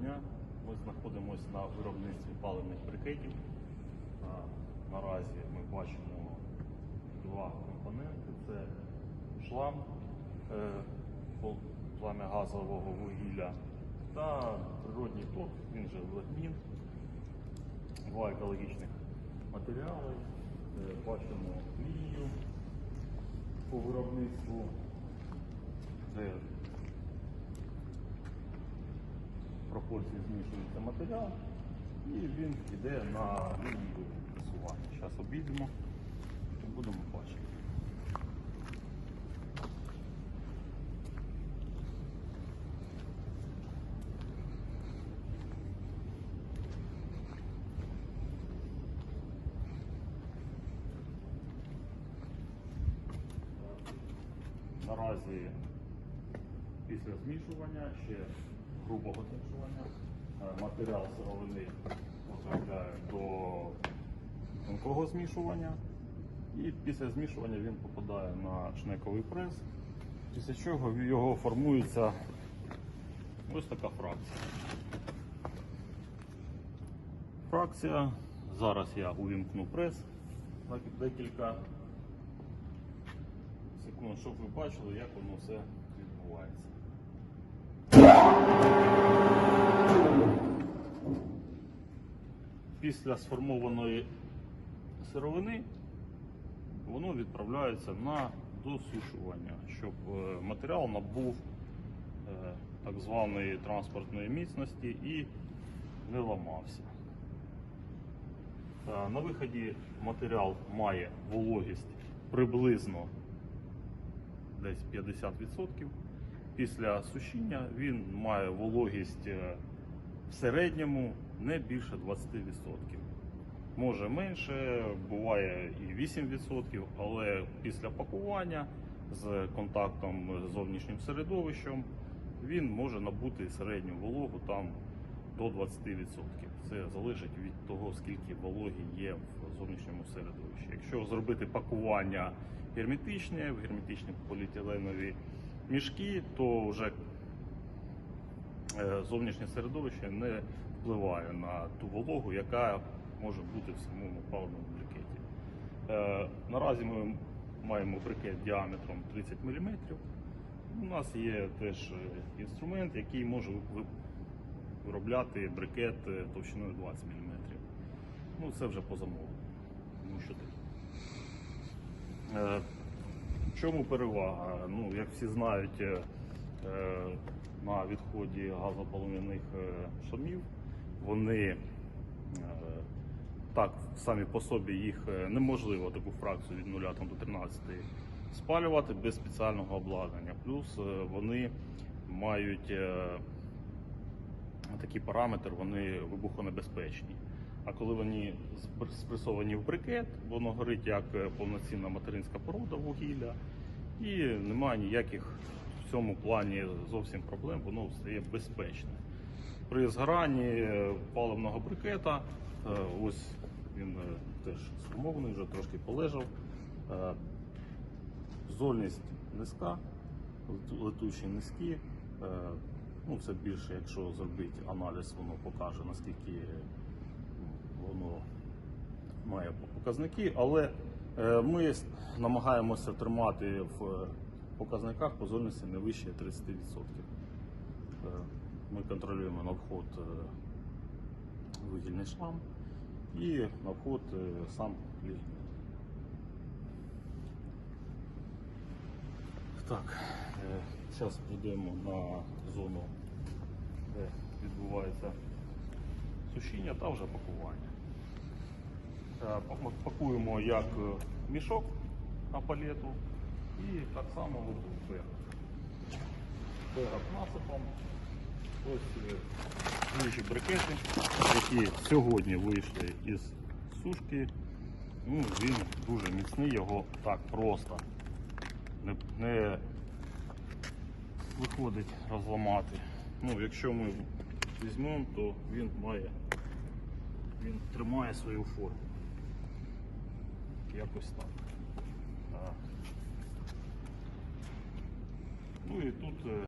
дня. Ми знаходимося на виробництві паливних брикетів. Наразі ми бачимо два компоненти. Це шлам е, пламя газового вугілля та природній ток, він же лагмін, два екологічних матеріали. Е, Бачимо лінію по виробництву. Де пропорції змішується матеріал і він йде на лінію пресування. Зараз обійдемо і будемо бачити. Наразі після змішування, ще грубого змішування, е, матеріал сировини потрапляє до тонкого змішування. І після змішування він попадає на шнековий прес, після чого його формується ось така фракція. Фракція. Зараз я увімкну прес на декілька секунд, щоб ви бачили, як воно все відбувається. Після сформованої сировини воно відправляється на досушування, щоб е, матеріал набув е, так званої транспортної міцності і не ламався. Е, На виході матеріал має вологість приблизно десь 50%. Після сушіння він має вологість е, в середньому не більше 20%. Може менше, буває і 8%, але після пакування з контактом з зовнішнім середовищем він може набути середню вологу там до 20%. Це залежить від того, скільки вологі є в зовнішньому середовищі. Якщо зробити пакування герметичне, в герметичні поліетиленові мішки, то вже е, зовнішнє середовище не впливає на ту вологу, яка може бути в самому паливному брикеті. Е, Наразі ми маємо брикет діаметром 30 мм. У нас є теж е, інструмент, який може виробляти брикет товщиною 20 мм. Ну, це вже по замовленню. Тому що таке. В чому перевага? Ну, як всі знають, е, е, на відході газополум'яних е, шамів вони так самі по собі їх неможливо таку фракцію від 0 там, до 13 спалювати без спеціального обладнання. Плюс вони мають такий параметр, вони вибухонебезпечні. А коли вони спресовані в брикет, воно горить як е, повноцінна материнська порода вугілля, і немає ніяких в цьому плані зовсім проблем, воно стає безпечне. При згоранні е, паливного брикета, е, ось він теж сформований, вже трошки полежав. Зольність низька, летучі низькі. Ну, це більше, якщо зробити аналіз, воно покаже, наскільки воно має показники, але е, ми намагаємося тримати в е, показниках по зольності не вище 30%. Е, Ми контролюємо на вход вугільний шлам і на вход сам лігній. Так, зараз прийдемо на зону, де відбувається сушіння та вже пакування. Е, пак- Пакуємо як е, мішок на палету і так само берег. Берег насипом. Ось е, свіжі брикети, які сьогодні вийшли із сушки. Ну, він дуже міцний, його так просто не, не виходить розламати. Ну, якщо ми візьмемо, то він має, він тримає свою форму. Якось так. Ну і тут. е,